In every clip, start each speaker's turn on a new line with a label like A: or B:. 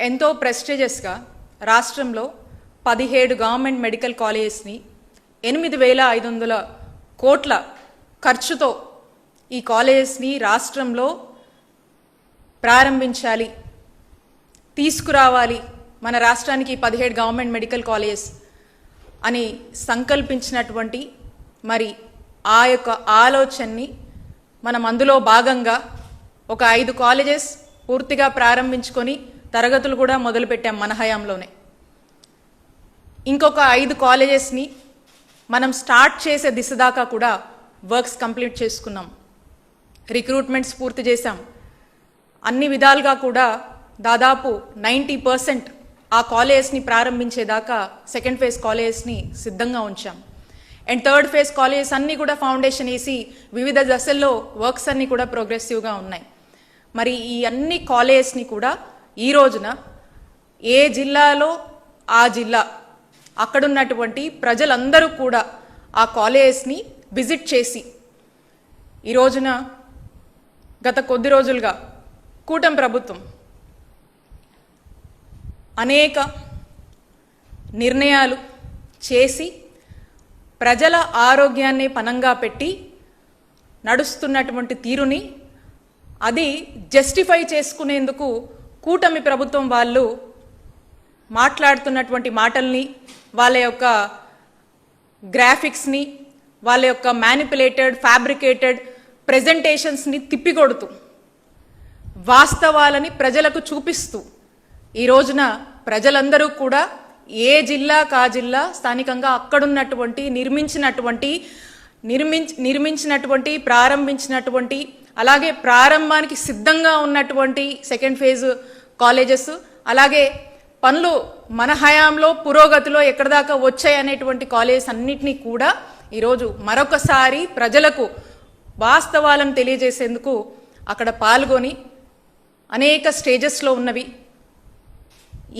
A: ఎంతో ప్రెస్టీజియస్గా రాష్ట్రంలో పదిహేడు గవర్నమెంట్ మెడికల్ కాలేజెస్ని ఎనిమిది వేల ఐదు వందల కోట్ల ఖర్చుతో ఈ కాలేజెస్ని రాష్ట్రంలో ప్రారంభించాలి తీసుకురావాలి మన రాష్ట్రానికి పదిహేడు గవర్నమెంట్ మెడికల్ కాలేజెస్ అని సంకల్పించినటువంటి మరి ఆ యొక్క ఆలోచనని మనం అందులో భాగంగా ఒక ఐదు కాలేజెస్ పూర్తిగా ప్రారంభించుకొని తరగతులు కూడా మొదలుపెట్టాం మన హయాంలోనే. ఇంకొక ఐదు కాలేజెస్ని మనం స్టార్ట్ చేసే దిశ దాకా కూడా వర్క్స్ కంప్లీట్ చేసుకున్నాం. రిక్రూట్మెంట్స్ పూర్తి చేశాం. అన్ని విధాలుగా కూడా దాదాపు నైంటీ పర్సెంట్ ఆ కాలేజెస్ని ప్రారంభించేదాకా సెకండ్ ఫేజ్ కాలేజెస్ని సిద్ధంగా ఉంచాం. అండ్ థర్డ్ ఫేజ్ కాలేజెస్ అన్నీ కూడా ఫౌండేషన్ వేసి వివిధ దశల్లో వర్క్స్ అన్నీ కూడా ప్రోగ్రెసివ్గా ఉన్నాయి. మరి ఈ అన్ని కాలేజెస్ని కూడా ఈ రోజున ఏ జిల్లాలో ఆ జిల్లా అక్కడున్నటువంటి ప్రజలందరూ కూడా ఆ కాలేజెస్ని విజిట్ చేసి ఈ రోజున గత కొద్ది రోజులుగా కూటమి ప్రభుత్వం అనేక నిర్ణయాలు చేసి ప్రజల ఆరోగ్యాన్ని పనంగా పెట్టి నడుస్తున్నటువంటి తీరుని అది జస్టిఫై చేసుకునేందుకు కూటమి ప్రభుత్వం వాళ్ళు మాట్లాడుతున్నటువంటి మాటల్ని వాళ్ళ యొక్క గ్రాఫిక్స్ని వాళ్ళ యొక్క మ్యానిపులేటెడ్ ఫ్యాబ్రికేటెడ్ ప్రెజెంటేషన్స్ని తిప్పికొడుతూ వాస్తవాలని ప్రజలకు చూపిస్తూ ఈ రోజున ప్రజలందరూ కూడా ఏ జిల్లా కా జిల్లా స్థానికంగా అక్కడున్నటువంటి నిర్మించినటువంటి నిర్మించి నిర్మించినటువంటి ప్రారంభించినటువంటి అలాగే ప్రారంభానికి సిద్ధంగా ఉన్నటువంటి సెకండ్ ఫేజ్ కాలేజెస్ అలాగే పనులు మన హయాంలో పురోగతిలో ఎక్కడ దాకా వచ్చాయి అనేటువంటి కాలేజెస్ అన్నిటినీ కూడా ఈరోజు మరొకసారి ప్రజలకు వాస్తవాలను తెలియజేసేందుకు అక్కడ పాల్గొని అనేక స్టేజెస్లో ఉన్నవి.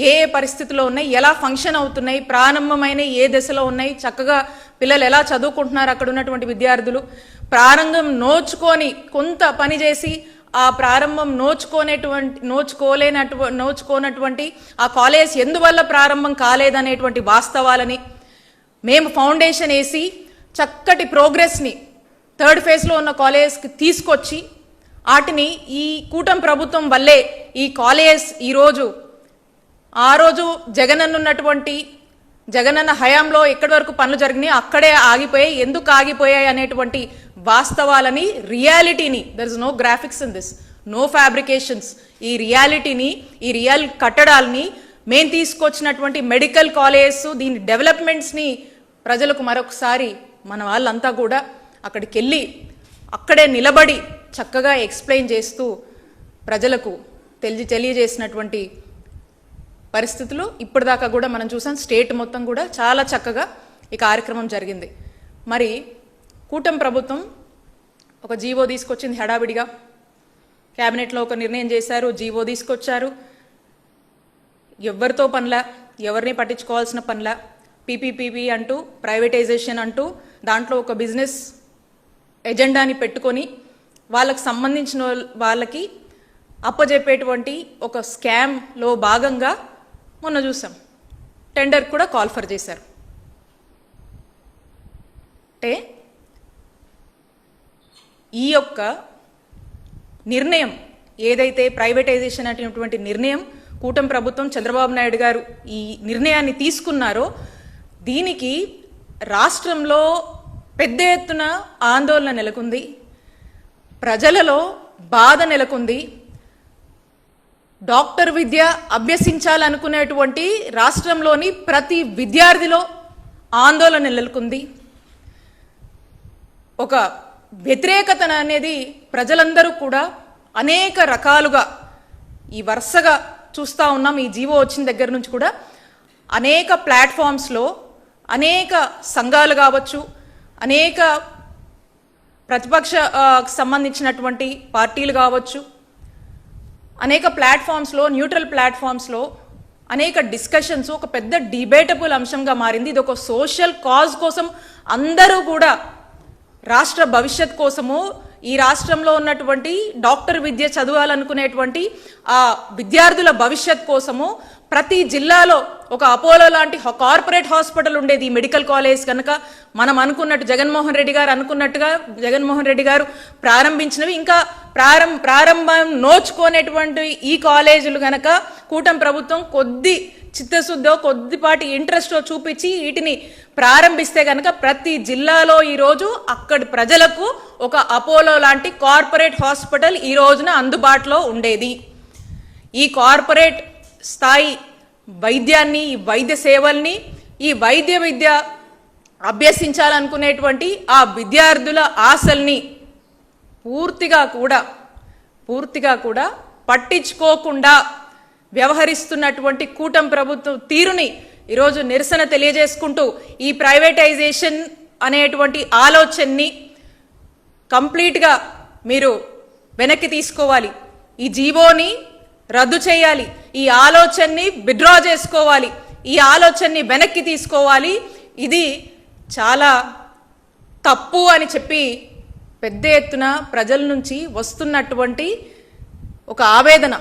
A: ఏ ఏ పరిస్థితిలో ఉన్నాయి ఎలా ఫంక్షన్ అవుతున్నాయి ప్రారంభమైన ఏ దశలో ఉన్నాయి చక్కగా పిల్లలు ఎలా చదువుకుంటున్నారు అక్కడ ఉన్నటువంటి విద్యార్థులు. ప్రారంభం నోచుకొని కొంత పని చేసి ఆ ప్రారంభం నోచుకోనేటువంటి నోచుకోలేనటు నోచుకోనటువంటి ఆ కాలేజ్ ఎందువల్ల ప్రారంభం కాలేదనేటువంటి వాస్తవాలని మేము ఫౌండేషన్ వేసి చక్కటి ప్రోగ్రెస్ని థర్డ్ ఫేజ్లో ఉన్న కాలేజ్కి తీసుకొచ్చి వాటిని ఈ కూటమి ప్రభుత్వం వల్లే ఈ కాలేజ్ ఈరోజు ఆ రోజు జగనన్న ఉన్నటువంటి జగనన్న హయాంలో ఎక్కడి వరకు పనులు జరిగినాయి అక్కడే ఆగిపోయాయి. ఎందుకు ఆగిపోయాయి అనేటువంటి వాస్తవాలని reality there is no graphics in this no fabrications ఈ రియాలిటీని ఈ రియల్ కట్టడాల్ని మేము తీసుకొచ్చినటువంటి మెడికల్ కాలేజెస్ దీని డెవలప్మెంట్స్ని ప్రజలకు మరొకసారి మన వాళ్ళంతా కూడా అక్కడికి వెళ్ళి అక్కడే నిలబడి చక్కగా ఎక్స్ప్లెయిన్ చేస్తూ ప్రజలకు తెలియ తెలియజేసినటువంటి పరిస్థితులు ఇప్పటిదాకా కూడా మనం చూసాం. స్టేట్ మొత్తం కూడా చాలా చక్కగా ఈ కార్యక్రమం జరిగింది. మరి కూటమి ప్రభుత్వం ఒక జీవో తీసుకొచ్చింది హడావిడిగా. క్యాబినెట్లో ఒక నిర్ణయం చేశారు జీవో తీసుకొచ్చారు. ఎవరితో పనిలా ఎవరిని పట్టించుకోవాల్సిన పనిలా పీపీపీపీ అంటూ ప్రైవేటైజేషన్ అంటూ దాంట్లో ఒక బిజినెస్ ఎజెండాని పెట్టుకొని వాళ్ళకు సంబంధించిన వాళ్ళకి అప్పజెప్పేటువంటి ఒక స్కామ్లో భాగంగా మొన్న చూసాం. టెండర్ కూడా కాల్ఫర్ చేశారు. అంటే ఈ యొక్క నిర్ణయం ఏదైతే ప్రైవేటైజేషన్ అనేటువంటి నిర్ణయం కూటమి ప్రభుత్వం చంద్రబాబు నాయుడు గారు ఈ నిర్ణయాన్ని తీసుకున్నారో దీనికి రాష్ట్రంలో పెద్ద ఎత్తున ఆందోళన నెలకొంది ప్రజలలో బాధ నెలకొంది డాక్టర్ విద్య అభ్యసించాలనుకునేటువంటి రాష్ట్రంలోని ప్రతి విద్యార్థిలో ఆందోళన నెలకొంది. ఒక వ్యతిరేకత అనేది ప్రజలందరూ కూడా అనేక రకాలుగా ఈ వరుసగా చూస్తూ ఉన్నాం. ఈ జీవో వచ్చిన దగ్గర నుంచి కూడా అనేక ప్లాట్ఫామ్స్లో అనేక సంఘాలు కావచ్చు అనేక ప్రతిపక్ష సంబంధించినటువంటి పార్టీలు కావచ్చు అనేక ప్లాట్ఫామ్స్లో న్యూట్రల్ ప్లాట్ఫామ్స్లో అనేక డిస్కషన్స్ ఒక పెద్ద డిబేటబుల్ అంశంగా మారింది. ఇది ఒక సోషల్ కాజ్ కోసం అందరూ కూడా రాష్ట్ర భవిష్యత్ కోసము ఈ రాష్ట్రంలో ఉన్నటువంటి డాక్టర్ విద్య చదవాలనుకునేటువంటి ఆ విద్యార్థుల భవిష్యత్ కోసము ప్రతి జిల్లాలో ఒక అపోలో లాంటి కార్పొరేట్ హాస్పిటల్ ఉండేది ఈ మెడికల్ కాలేజ్ కనుక. మనం అనుకున్నట్టు జగన్మోహన్ రెడ్డి గారు అనుకున్నట్టుగా జగన్మోహన్ రెడ్డి గారు ప్రారంభించినవి. ఇంకా ప్రారంభ ప్రారంభం నోచుకోనేటువంటి ఈ కాలేజీలు కనుక కూటమి ప్రభుత్వం కొద్ది చిత్తశుద్ధో కొద్దిపాటి ఇంట్రెస్ట్ చూపించి వీటిని ప్రారంభిస్తే కనుక ప్రతి జిల్లాలో ఈరోజు అక్కడి ప్రజలకు ఒక అపోలో లాంటి కార్పొరేట్ హాస్పిటల్ ఈ రోజున అందుబాటులో ఉండేది. ఈ కార్పొరేట్ స్థాయి వైద్యాన్ని ఈ వైద్య సేవల్ని ఈ వైద్య విద్య అభ్యసించాలనుకునేటువంటి ఆ విద్యార్థుల ఆశల్ని పూర్తిగా కూడా పూర్తిగా కూడా పట్టించుకోకుండా వ్యవహరిస్తున్నటువంటి కూటమి ప్రభుత్వం తీరుని ఈరోజు నిరసన తెలియజేసుకుంటూ ఈ ప్రైవేటైజేషన్ అనేటువంటి ఆలోచనని కంప్లీట్గా మీరు వెనక్కి తీసుకోవాలి. ఈ జీవోని రద్దు చేయాలి. ఈ ఆలోచనని విత్డ్రా చేసుకోవాలి. ఈ ఆలోచనని వెనక్కి తీసుకోవాలి. ఇది చాలా తప్పు అని చెప్పి పెద్ద ఎత్తున ప్రజల నుంచి వస్తున్నటువంటి ఒక ఆవేదన.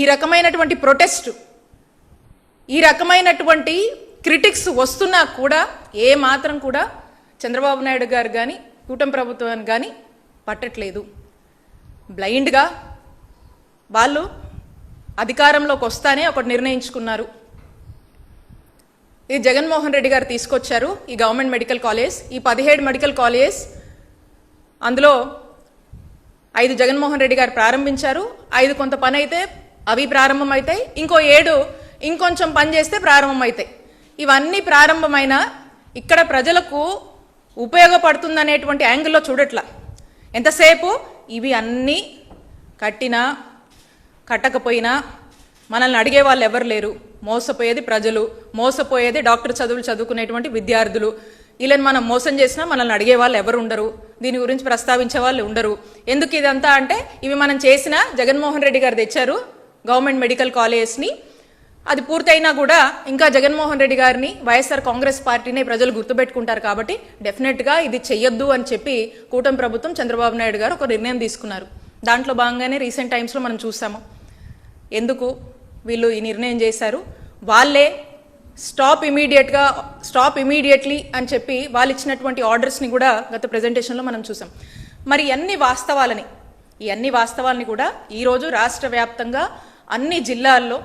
A: ఈ రకమైనటువంటి ప్రొటెస్ట్ ఈ రకమైనటువంటి క్రిటిక్స్ వస్తున్నా కూడా ఏ మాత్రం కూడా చంద్రబాబు నాయుడు గారు కానీ కూటమి ప్రభుత్వాన్ని కానీ పట్టట్లేదు. బ్లైండ్గా వాళ్ళు అధికారంలోకి వస్తానే ఒకటి నిర్ణయించుకున్నారు. ఇది జగన్మోహన్ రెడ్డి గారు తీసుకొచ్చారు ఈ గవర్నమెంట్ మెడికల్ కాలేజ్. ఈ పదిహేడు మెడికల్ కాలేజ్ అందులో ఐదు జగన్మోహన్ రెడ్డి గారు ప్రారంభించారు. ఐదు కొంత పని అయితే అవి ప్రారంభం అవుతాయి ఇంకో ఏడు ఇంకొంచెం పని చేస్తే ప్రారంభం అవుతాయి ఇవన్నీ ప్రారంభమైన ఇక్కడ ప్రజలకు ఉపయోగపడుతుందనేటువంటి యాంగిల్లో చూడట్లా. ఎంతసేపు? ఇవి అన్నీ కట్టినా కట్టకపోయినా మనల్ని అడిగే వాళ్ళు ఎవరు లేరు. మోసపోయేది ప్రజలు మోసపోయేది డాక్టర్ చదువులు చదువుకునేటువంటి విద్యార్థులు. వీళ్ళని మనం మోసం చేసినా మనల్ని అడిగే వాళ్ళు ఎవరు ఉండరు. దీని గురించి ప్రస్తావించే వాళ్ళు ఉండరు. ఎందుకు ఇదంతా అంటే ఇవి మనం చేసిన జగన్మోహన్ రెడ్డి గారు తెచ్చారు గవర్నమెంట్ మెడికల్ కాలేజ్ని అది పూర్తయినా కూడా ఇంకా జగన్మోహన్ రెడ్డి గారిని వైఎస్ఆర్ కాంగ్రెస్ పార్టీనే ప్రజలు గుర్తుపెట్టుకుంటారు కాబట్టి డెఫినెట్గా ఇది చెయ్యొద్దు అని చెప్పి కూటమి ప్రభుత్వం చంద్రబాబు నాయుడు గారు ఒక నిర్ణయం తీసుకున్నారు. దాంట్లో భాగంగానే రీసెంట్ టైమ్స్లో మనం చూసాము. ఎందుకు వీళ్ళు ఈ నిర్ణయం చేశారు? వాళ్ళే స్టాప్ ఇమీడియట్గా స్టాప్ ఇమీడియట్లీ అని చెప్పి వాళ్ళు ఇచ్చినటువంటి ఆర్డర్స్ని కూడా గత ప్రజెంటేషన్లో మనం చూసాం. మరి అన్ని వాస్తవాలని ఈ అన్ని వాస్తవాలని కూడా ఈరోజు రాష్ట్ర వ్యాప్తంగా అన్ని జిల్లాల్లో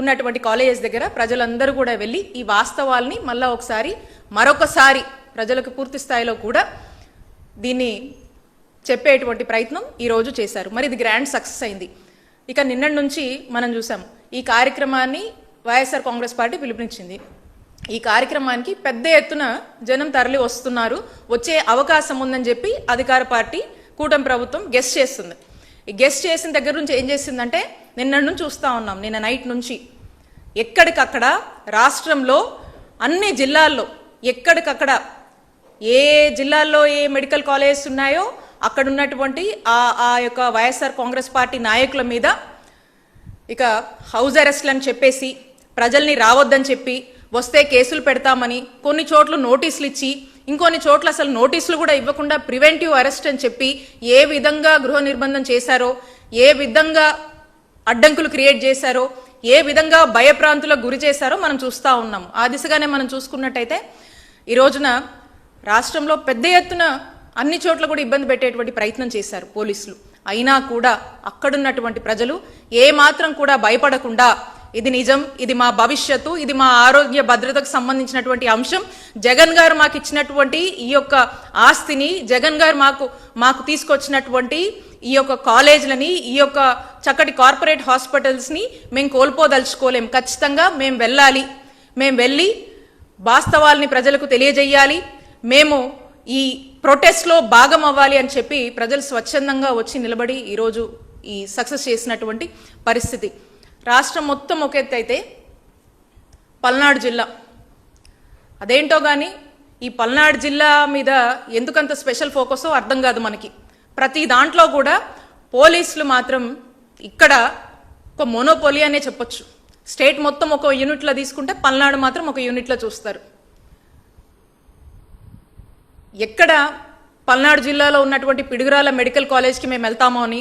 A: ఉన్నటువంటి కాలేజెస్ దగ్గర ప్రజలందరూ కూడా వెళ్ళి ఈ వాస్తవాల్ని మళ్ళా ఒకసారి మరొకసారి ప్రజలకు పూర్తి స్థాయిలో కూడా దీన్ని చెప్పేటువంటి ప్రయత్నం ఈరోజు చేశారు. మరి ఇది గ్రాండ్ సక్సెస్ అయింది. ఇక నిన్నటి నుంచి మనం చూసాం ఈ కార్యక్రమాన్ని వైఎస్ఆర్ కాంగ్రెస్ పార్టీ పిలుపునిచ్చింది. ఈ కార్యక్రమానికి పెద్ద ఎత్తున జనం తరలి వస్తున్నారు వచ్చే అవకాశం ఉందని చెప్పి అధికార పార్టీ కూటమి ప్రభుత్వం గెస్ట్ చేస్తుంది. ఈ గెస్ట్ చేసిన దగ్గర నుంచి ఏం చేసిందంటే నిన్నటి నుంచి చూస్తూ ఉన్నాం నిన్న నైట్ నుంచి. ఎక్కడికక్కడ రాష్ట్రంలో అన్ని జిల్లాల్లో ఎక్కడికక్కడ ఏ జిల్లాల్లో ఏ మెడికల్ కాలేజెస్ ఉన్నాయో అక్కడ ఉన్నటువంటి ఆ ఆ యొక్క వైఎస్ఆర్ కాంగ్రెస్ పార్టీ నాయకుల మీద ఇక హౌస్ అరెస్ట్లు అని చెప్పేసి ప్రజల్ని రావద్దని చెప్పి వస్తే కేసులు పెడతామని కొన్ని చోట్ల నోటీసులు ఇచ్చి ఇంకొన్ని చోట్ల అసలు నోటీసులు కూడా ఇవ్వకుండా ప్రివెంటివ్ అరెస్ట్ అని చెప్పి ఏ విధంగా గృహ నిర్బంధం చేశారో ఏ విధంగా అడ్డంకులు క్రియేట్ చేశారో ఏ విధంగా భయప్రాంతులకు గురి చేశారో మనం చూస్తూ ఉన్నాం. ఆ దిశగానే మనం చూసుకున్నట్టయితే ఈ రోజున రాష్ట్రంలో పెద్ద ఎత్తున అన్ని చోట్ల కూడా ఇబ్బంది పెట్టేటువంటి ప్రయత్నం చేశారు పోలీసులు. అయినా కూడా అక్కడున్నటువంటి ప్రజలు ఏమాత్రం కూడా భయపడకుండా ఇది నిజం ఇది మా భవిష్యత్తు ఇది మా ఆరోగ్య భద్రతకు సంబంధించినటువంటి అంశం. జగన్ గారు మాకు ఇచ్చినటువంటి ఈ యొక్క ఆస్తిని జగన్ గారు మాకు మాకు తీసుకొచ్చినటువంటి ఈ యొక్క కాలేజీలని ఈ యొక్క చక్కటి కార్పొరేట్ హాస్పిటల్స్ని మేము కోల్పోదలుచుకోలేం. ఖచ్చితంగా మేము వెళ్ళాలి. మేము వెళ్ళి వాస్తవాల్ని ప్రజలకు తెలియజేయాలి. మేము ఈ ప్రొటెస్ట్లో భాగం అవ్వాలి అని చెప్పి ప్రజలు స్వచ్ఛందంగా వచ్చి నిలబడి ఈరోజు ఈ సక్సెస్ చేసినటువంటి పరిస్థితి. రాష్ట్రం మొత్తం ఒక అయితే పల్నాడు జిల్లా. అదేంటో కానీ ఈ పల్నాడు జిల్లా మీద ఎందుకంత స్పెషల్ ఫోకసో అర్థం కాదు మనకి. ప్రతి దాంట్లో కూడా పోలీసులు మాత్రం ఇక్కడ ఒక మోనోపోలి అనే చెప్పొచ్చు. స్టేట్ మొత్తం ఒక యూనిట్లో తీసుకుంటే పల్నాడు మాత్రం ఒక యూనిట్లో చూస్తారు. ఎక్కడ పల్నాడు జిల్లాలో ఉన్నటువంటి పిడుగురాల మెడికల్ కాలేజ్కి మేము వెళ్తామో అని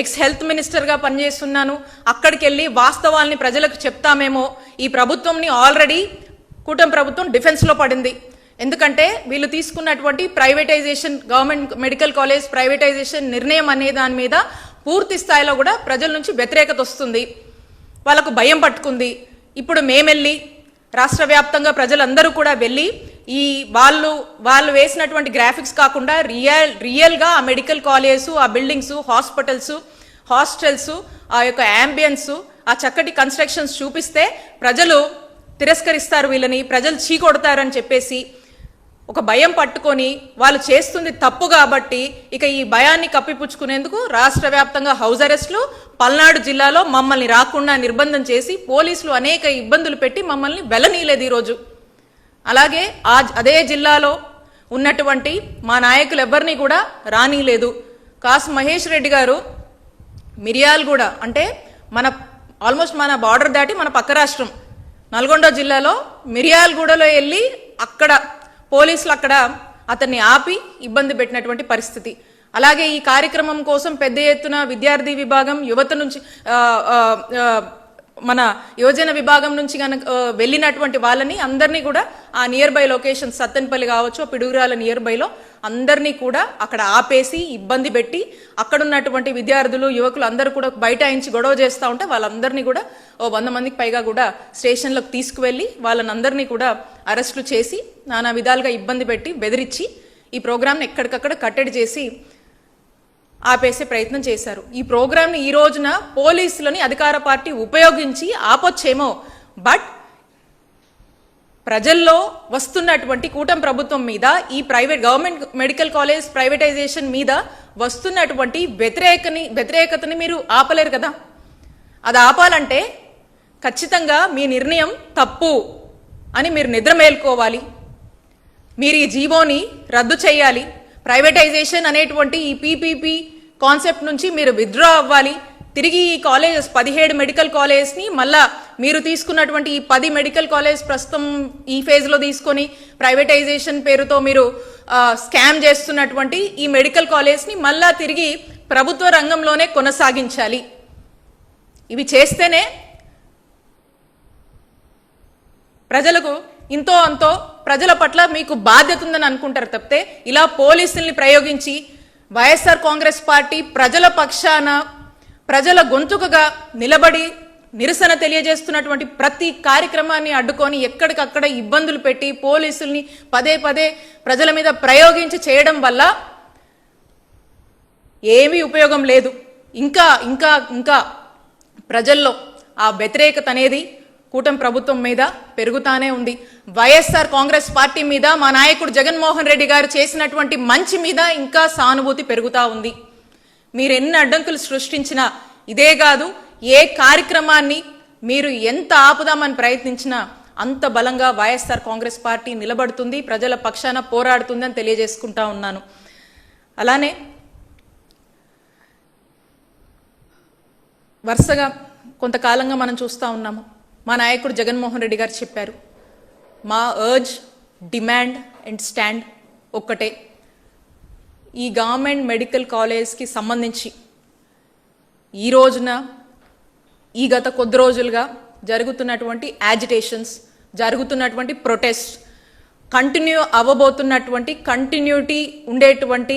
A: ఎక్స్ హెల్త్ మినిస్టర్గా పనిచేస్తున్నాను. అక్కడికి వెళ్ళి వాస్తవాల్ని ప్రజలకు చెప్తామేమో. ఈ ప్రభుత్వంని ఆల్రెడీ కూటమి ప్రభుత్వం డిఫెన్స్లో పడింది. ఎందుకంటే వీళ్ళు తీసుకున్నటువంటి privatisation government medical college privatisation నిర్ణయం అనే దాని మీద పూర్తి స్థాయిలో కూడా ప్రజల నుంచి వ్యతిరేకత వస్తుంది. వాళ్ళకు భయం పట్టుకుంది. ఇప్పుడు మేమెళ్ళి రాష్ట్ర వ్యాప్తంగా ప్రజలందరూ కూడా వెళ్ళి ఈ వాళ్ళు వాళ్ళు వేసినటువంటి గ్రాఫిక్స్ కాకుండా రియల్ రియల్గా ఆ మెడికల్ కాలేజెస్ ఆ బిల్డింగ్స్ హాస్పిటల్స్ హాస్టల్స్ ఆ యొక్క అంబియన్స్ ఆ చక్కటి కన్స్ట్రక్షన్స్ చూపిస్తే ప్రజలు తిరస్కరిస్తారు వీళ్ళని ప్రజలు చీకొడతారని చెప్పేసి ఒక భయం పట్టుకొని వాళ్ళు చేస్తుంది తప్పు కాబట్టి ఇక ఈ భయాన్ని కప్పిపుచ్చుకునేందుకు రాష్ట్ర వ్యాప్తంగా హౌస్ అరెస్ట్లు పల్నాడు జిల్లాలో మమ్మల్ని రాకుండా నిర్బంధం చేసి పోలీసులు అనేక ఇబ్బందులు పెట్టి మమ్మల్ని వెలనీయలేదు ఈరోజు. అలాగే ఆ అదే జిల్లాలో ఉన్నటువంటి మా నాయకులు ఎవరిని కూడా రానిలేదు. కాసు మహేష్ రెడ్డి గారు మిరియాలగూడ అంటే మన ఆల్మోస్ట్ మన బార్డర్ దాటి మన పక్క రాష్ట్రం. నల్గొండ జిల్లాలో మిరియాలగూడలో వెళ్ళి అక్కడ పోలీసులు అక్కడ అతన్ని ఆపి ఇబ్బంది పెట్టినటువంటి పరిస్థితి. అలాగే ఈ కార్యక్రమం కోసం పెద్ద ఎత్తున విద్యార్థి విభాగం యువత నుంచి మన యువజన విభాగం నుంచి కనుక వెళ్ళినటువంటి వాళ్ళని అందరినీ కూడా ఆ నియర్ బై లొకేషన్ సత్తెనపల్లి కావచ్చు పిడుగురాల నియర్ బైలో అందరినీ కూడా అక్కడ ఆపేసి ఇబ్బంది పెట్టి అక్కడ ఉన్నటువంటి విద్యార్థులు యువకులు అందరూ కూడా బైఠాయించి గొడవ చేస్తూ ఉంటే వాళ్ళందరినీ కూడా ఓ వంద మందికి పైగా కూడా స్టేషన్లకు తీసుకువెళ్ళి వాళ్ళని అందరినీ కూడా అరెస్టులు చేసి నానా విధాలుగా ఇబ్బంది పెట్టి బెదిరించి ఈ ప్రోగ్రామ్ని ఎక్కడికక్కడ కట్టడి చేసి ఆపేసే ప్రయత్నం చేశారు. ఈ ప్రోగ్రామ్ని ఈ రోజున పోలీసులని అధికార పార్టీ ఉపయోగించి ఆపొచ్చేమో. బట్ ప్రజల్లో వస్తున్నటువంటి కూటమి ప్రభుత్వం మీద ఈ private government medical college privatisation మీద వస్తున్నటువంటి వ్యతిరేకని వ్యతిరేకతని మీరు ఆపలేరు కదా? అది ఆపాలంటే ఖచ్చితంగా మీ నిర్ణయం తప్పు అని మీరు నిద్ర మేల్కోవాలి. మీరు ఈ జీవోని రద్దు చేయాలి. ప్రైవేటైజేషన్ అనేటువంటి ఈ పీపీపీ కాన్సెప్ట్ నుంచి మీరు విత్డ్రా అవ్వాలి. తిరిగి ఈ కాలేజెస్ పదిహేడు మెడికల్ కాలేజ్ని మళ్ళా మీరు తీసుకున్నటువంటి ఈ పది మెడికల్ కాలేజ్ ప్రస్తుతం ఈ ఫేజ్లో తీసుకొని ప్రైవేటైజేషన్ పేరుతో మీరు స్కామ్ చేస్తున్నటువంటి ఈ మెడికల్ కాలేజ్ని మళ్ళా తిరిగి ప్రభుత్వ రంగంలోనే కొనసాగించాలి. ఇవి చేస్తేనే ప్రజలకు ఇంతో అంతో ప్రజల పట్ల మీకు బాధ్యత ఉందని అనుకుంటారు తప్పితే ఇలా పోలీసుల్ని ప్రయోగించి వైఎస్ఆర్ కాంగ్రెస్ పార్టీ ప్రజల పక్షాన ప్రజల గొంతుకగా నిలబడి నిరసన తెలియజేస్తున్నటువంటి ప్రతి కార్యక్రమాన్ని అడ్డుకొని ఎక్కడికక్కడ ఇబ్బందులు పెట్టి పోలీసుల్ని పదే పదే ప్రజల మీద ప్రయోగించి చేయడం వల్ల ఏమీ ఉపయోగం లేదు. ఇంకా ఇంకా ఇంకా ప్రజల్లో ఆ వ్యతిరేకత అనేది కూటమి ప్రభుత్వం మీద పెరుగుతానే ఉంది. వైఎస్ఆర్ కాంగ్రెస్ పార్టీ మీద మా నాయకుడు జగన్మోహన్ రెడ్డి గారు చేసినటువంటి మంచి మీద ఇంకా సానుభూతి పెరుగుతా ఉంది. మీరు ఎన్ని అడ్డంకులు సృష్టించినా ఇదే కాదు ఏ కార్యక్రమాన్ని మీరు ఎంత ఆపుదామని ప్రయత్నించినా అంత బలంగా వైఎస్ఆర్ కాంగ్రెస్ పార్టీ నిలబడుతుంది ప్రజల పక్షాన పోరాడుతుందని తెలియజేసుకుంటా ఉన్నాను. అలానే వరుసగా కొంతకాలంగా మనం చూస్తూ ఉన్నాము. మా నాయకుడు జగన్మోహన్ రెడ్డి గారు చెప్పారు మా అర్జ్ డిమాండ్ అండ్ స్టాండ్ ఒక్కటే. ఈ గవర్నమెంట్ మెడికల్ కాలేజ్కి సంబంధించి ఈ రోజున ఈ గత కొద్ది రోజులుగా జరుగుతున్నటువంటి యాజిటేషన్స్ జరుగుతున్నటువంటి ప్రొటెస్ట్ కంటిన్యూ అవ్వబోతున్నటువంటి కంటిన్యూటీ ఉండేటువంటి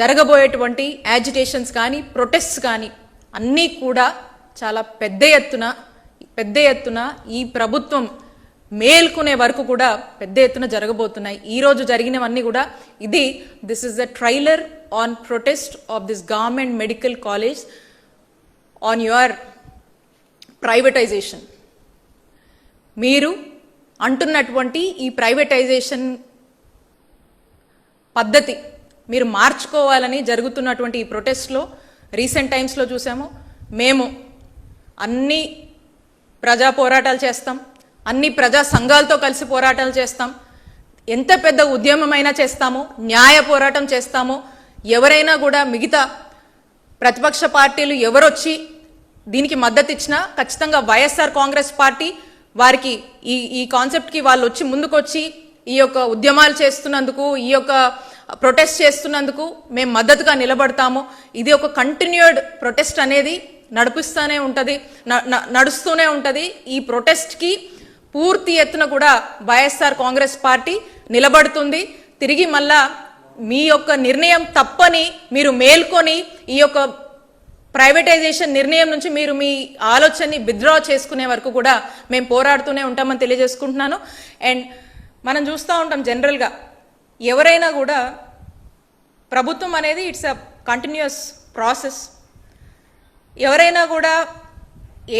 A: జరగబోయేటువంటి యాజిటేషన్స్ కానీ ప్రొటెస్ట్స్ కానీ అన్నీ కూడా చాలా పెద్ద ఎత్తున పెద్ద ఎత్తున ఈ ప్రభుత్వం మేల్కొనే వరకు కూడా పెద్ద ఎత్తున జరగబోతున్నాయి. ఈ రోజు జరిగినవన్నీ కూడా ఇది this is the trailer on protest of this government medical college on your privatisation మీరు అంటున్నటువంటి ఈ ప్రైవేటైజేషన్ పద్ధతి మీరు మార్చుకోవాలని జరుగుతున్నటువంటి ఈ ప్రొటెస్ట్లో రీసెంట్ టైమ్స్లో చూసాము. మేము అన్ని ప్రజా పోరాటాలు చేస్తాం. అన్ని ప్రజా సంఘాలతో కలిసి పోరాటాలు చేస్తాం. ఎంత పెద్ద ఉద్యమమైనా చేస్తాము. న్యాయ పోరాటం చేస్తాము. ఎవరైనా కూడా మిగతా ప్రతిపక్ష పార్టీలు ఎవరొచ్చి దీనికి మద్దతు ఇచ్చినా ఖచ్చితంగా వైఎస్ఆర్ కాంగ్రెస్ పార్టీ వారికి ఈ ఈ కాన్సెప్ట్కి వాళ్ళు వచ్చి ముందుకొచ్చి ఈ యొక్క ఉద్యమాలు చేస్తున్నందుకు ఈ యొక్క ప్రొటెస్ట్ చేస్తున్నందుకు మేము మద్దతుగా నిలబడతాము. ఇది ఒక కంటిన్యూడ్ ప్రొటెస్ట్ అనేది నడిపిస్తూనే ఉంటుంది నడుస్తూనే ఉంటుంది. ఈ ప్రొటెస్ట్కి పూర్తి ఎత్తున కూడా వైఎస్ఆర్ కాంగ్రెస్ పార్టీ నిలబడుతుంది. తిరిగి మళ్ళా మీ యొక్క నిర్ణయం తప్పని మీరు మేల్కొని ఈ యొక్క ప్రైవేటైజేషన్ నిర్ణయం నుంచి మీరు మీ ఆలోచనని విత్డ్రా చేసుకునే వరకు కూడా మేము పోరాడుతూనే ఉంటామని తెలియజేసుకుంటున్నాను. అండ్ మనం చూస్తూ ఉంటాం జనరల్గా ఎవరైనా కూడా ప్రభుత్వం అనేది ఇట్స్ అ కంటిన్యూస్ ప్రాసెస్. ఎవరైనా కూడా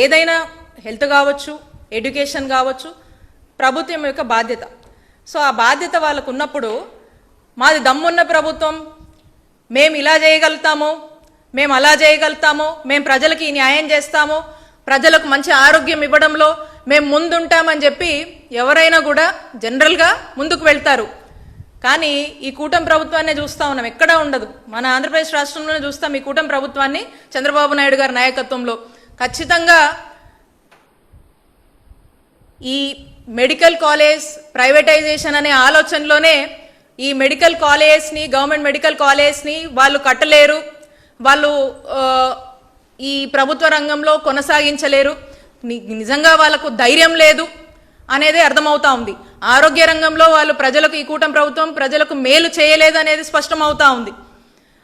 A: ఏదైనా హెల్త్ కావచ్చు ఎడ్యుకేషన్ కావచ్చు ప్రభుత్వం యొక్క బాధ్యత. సో ఆ బాధ్యత వాళ్ళకు ఉన్నప్పుడు మాది దమ్మున్న ప్రభుత్వం మేము ఇలా చేయగలుగుతాము మేము అలా చేయగలుగుతాము మేము ప్రజలకి న్యాయం చేస్తాము ప్రజలకు మంచి ఆరోగ్యం ఇవ్వడంలో మేము ముందుంటామని చెప్పి ఎవరైనా కూడా జనరల్గా ముందుకు వెళ్తారు. కానీ ఈ కూటమి ప్రభుత్వాన్ని చూస్తా ఉన్నాం. ఎక్కడా ఉండదు. మన ఆంధ్రప్రదేశ్ రాష్ట్రంలోనే చూస్తాం ఈ కూటమి ప్రభుత్వాన్ని చంద్రబాబు నాయుడు గారి నాయకత్వంలో. ఖచ్చితంగా ఈ మెడికల్ కాలేజ్ ప్రైవేటైజేషన్ అనే ఆలోచనలోనే ఈ మెడికల్ కాలేజ్ని గవర్నమెంట్ మెడికల్ కాలేజ్ని వాళ్ళు కట్టలేరు. వాళ్ళు ఈ ప్రభుత్వ రంగంలో కొనసాగించలేరు. ని- నిజంగా వాళ్ళకు ధైర్యం లేదు. అనేది అర్థమవుతా ఉంది. ఆరోగ్య రంగంలో వాళ్ళు ప్రజలకు ఈ కూటమి ప్రభుత్వం ప్రజలకు మేలు చేయలేదు అనేది స్పష్టమవుతా ఉంది.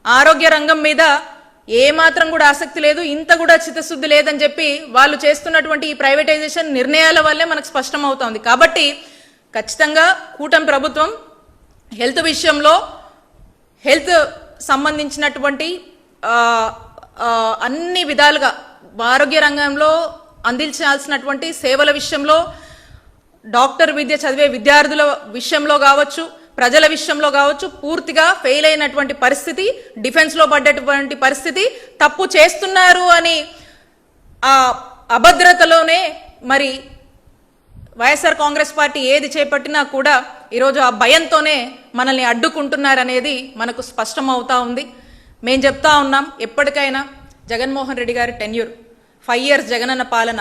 A: ఆరోగ్య రంగం మీద ఏ మాత్రం కూడా ఆసక్తి లేదు ఇంత కూడా చిత్తశుద్ధి లేదని చెప్పి వాళ్ళు చేస్తున్నటువంటి ఈ ప్రైవేటైజేషన్ నిర్ణయాల వల్లే మనకు స్పష్టం అవుతోంది కాబట్టి ఖచ్చితంగా కూటమి ప్రభుత్వం హెల్త్ విషయంలో హెల్త్ సంబంధించినటువంటి అన్ని విధాలుగా ఆరోగ్య రంగంలో అందించాల్సినటువంటి సేవల విషయంలో డాక్టర్ విద్య చదివే విద్యార్థుల విషయంలో కావచ్చు ప్రజల విషయంలో కావచ్చు పూర్తిగా ఫెయిల్ అయినటువంటి పరిస్థితి డిఫెన్స్లో పడ్డటువంటి పరిస్థితి తప్పు చేస్తున్నారు అని ఆ అభద్రతలోనే మరి వైఎస్ఆర్ కాంగ్రెస్ పార్టీ ఏది చేపట్టినా కూడా ఈరోజు ఆ భయంతోనే మనల్ని అడ్డుకుంటున్నారనేది మనకు స్పష్టమవుతా ఉంది. మేము చెప్తా ఉన్నాం ఎప్పటికైనా జగన్మోహన్ రెడ్డి గారి టెన్యూర్ ఫైవ్ ఇయర్స్ జగనన్న పాలన.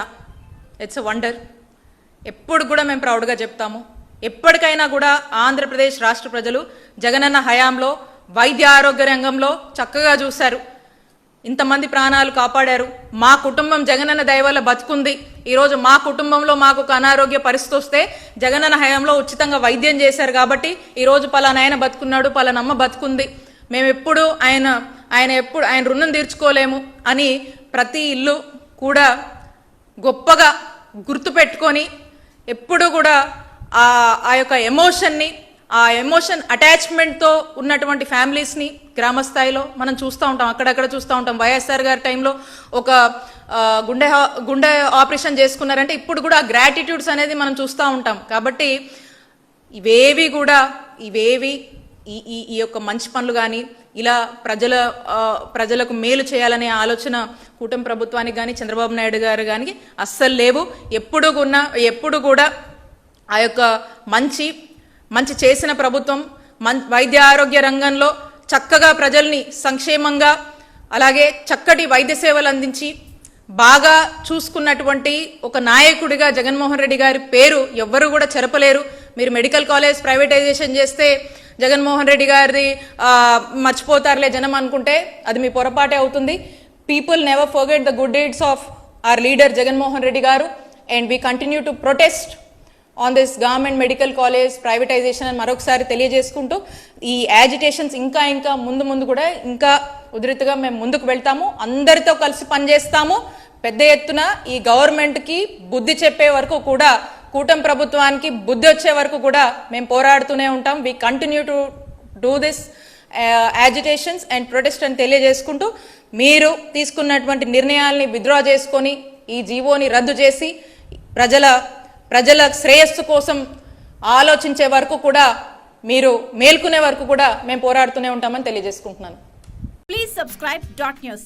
A: ఇట్స్ వండర్ ఎప్పుడు కూడా మేము ప్రౌడ్గా చెప్తాము. ఎప్పటికైనా కూడా ఆంధ్రప్రదేశ్ రాష్ట్ర ప్రజలు జగనన్న హయాంలో వైద్య ఆరోగ్య రంగంలో చక్కగా చూశారు. ఇంతమంది ప్రాణాలు కాపాడారు. మా కుటుంబం జగనన్న దయ వల్ల బతుకుంది. ఈరోజు మా కుటుంబంలో మాకు ఒక అనారోగ్య పరిస్థితి వస్తే జగనన్న హయాంలో ఉచితంగా వైద్యం చేశారు కాబట్టి ఈరోజు పలానాయన బతుకున్నాడు పలానమ్మ బతుకుంది. మేము ఎప్పుడు ఆయన ఆయన ఎప్పుడు ఆయన రుణం తీర్చుకోలేము అని ప్రతి ఇల్లు కూడా గొప్పగా గుర్తుపెట్టుకొని ఎప్పుడు కూడా ఆ ఆ యొక్క ఎమోషన్ని ఆ ఎమోషన్ అటాచ్మెంట్తో ఉన్నటువంటి ఫ్యామిలీస్ని గ్రామ స్థాయిలో మనం చూస్తూ ఉంటాం. అక్కడక్కడ చూస్తూ ఉంటాం. వైఎస్ఆర్ గారి టైంలో ఒక గుండె గుండె ఆపరేషన్ చేసుకున్నారంటే ఇప్పుడు కూడా గ్రాటిట్యూడ్స్ అనేది మనం చూస్తూ ఉంటాం. కాబట్టి ఇవేవి కూడా ఇవేవి ఈ ఈ ఈ యొక్క మంచి పనులు కానీ ఇలా ప్రజల ప్రజలకు మేలు చేయాలనే ఆలోచన కూటమి ప్రభుత్వానికి కానీ చంద్రబాబు నాయుడు గారు కానీ అస్సలు లేవు. ఎప్పుడు కూడా ఎప్పుడు కూడా ఆ యొక్క మంచి మంచి చేసిన ప్రభుత్వం మన్ వైద్య ఆరోగ్య రంగంలో చక్కగా ప్రజల్ని సంక్షేమంగా అలాగే చక్కటి వైద్య సేవలు అందించి బాగా చూసుకున్నటువంటి ఒక నాయకుడిగా జగన్మోహన్ రెడ్డి గారి పేరు ఎవ్వరు కూడా చెరపలేరు. మీరు మెడికల్ కాలేజ్ ప్రైవేటైజేషన్ చేస్తే జగన్మోహన్ రెడ్డి గారిది మర్చిపోతారులే జనం అనుకుంటే అది మీ పొరపాటే అవుతుంది. People never forget the good deeds of our leader Jaganmohan Reddy garu. And we continue to protest on this government medical college privatisation అని మరొకసారి తెలియజేసుకుంటూ ఈ యాజిటేషన్స్ ఇంకా ఇంకా ముందు ముందు కూడా ఇంకా ఉధృతిగా మేము ముందుకు వెళ్తాము. అందరితో కలిసి పనిచేస్తాము. పెద్ద ఎత్తున ఈ గవర్నమెంట్కి బుద్ధి చెప్పే వరకు కూడా కూటమి ప్రభుత్వానికి బుద్ధి వచ్చే వరకు కూడా మేము పోరాడుతూనే ఉంటాం. We continue to do this agitations and protest అని తెలియజేసుకుంటూ మీరు తీసుకున్నటువంటి నిర్ణయాల్ని విత్డ్రా చేసుకొని ఈ జీవోని రద్దు చేసి ప్రజల ప్రజల శ్రేయస్సు కోసం ఆలోచించే వరకు కూడా మీరు మేల్కొనే వరకు కూడా మేము పోరాడుతూనే ఉంటామని తెలియజేసుకుంటున్నాను.
B: Please subscribe dot news